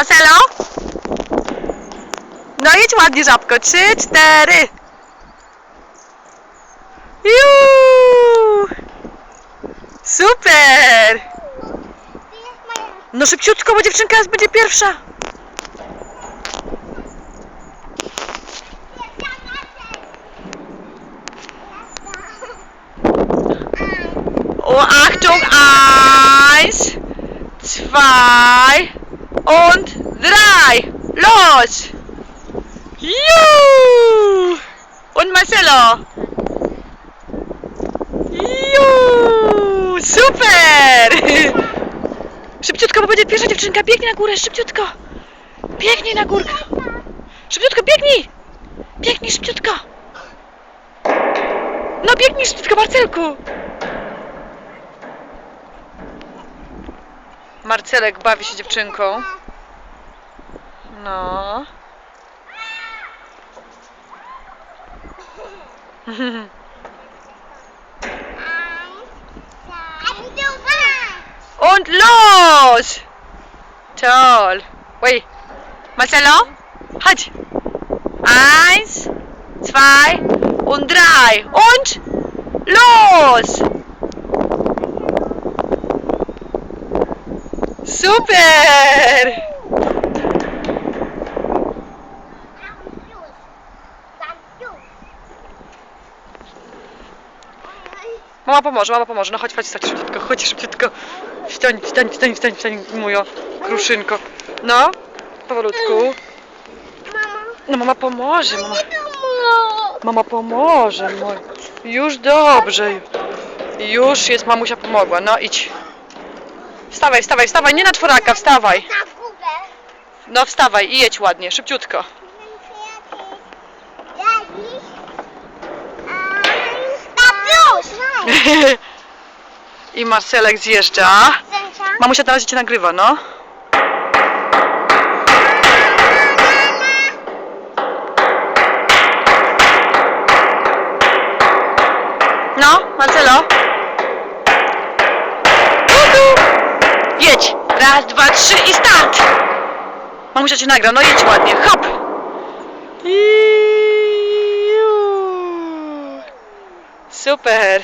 Marcelo? No jedź ładnie, żabko. Trzy, cztery. Juuu! Super! No szybciutko, bo dziewczynka teraz będzie pierwsza. Oh, Achtung, eins, zwei und drei. Los! Juhu! Und Marcelo. Juhu! Super! Szybciutko, bo będzie pierwsza dziewczynka. Biegnij na górę, szybciutko. Biegnij na górkę. Szybciutko, biegnij. Biegnij szybciutko. No biegnij szybciutko, Marcelku. Marcelek bawi się dziewczynką. No. Und los! Toll. Ui. Marcelo? Halt. Eins, zwei und drei. Und los! Super! Mama pomoże, mama pomoże. No chodź, chodź, chodź szybciutko, chodź szybciutko. Wstań, wstań, wstań, wstań, wstań, moja kruszynko. No, powolutku. No mama pomoże, mama, mama pomoże. Moj. Już dobrze. Już jest, mamusia pomogła. No idź. Wstawaj, wstawaj, wstawaj, nie na czworaka, wstawaj. No wstawaj i jedź ładnie, szybciutko. I Marcelek zjeżdża. Mamusia na razie cię nagrywa, no. No, Marcelo. Uhu. Jedź. Raz, dwa, trzy i start. Mamusia cię nagra, no jedź ładnie. Hop. Super.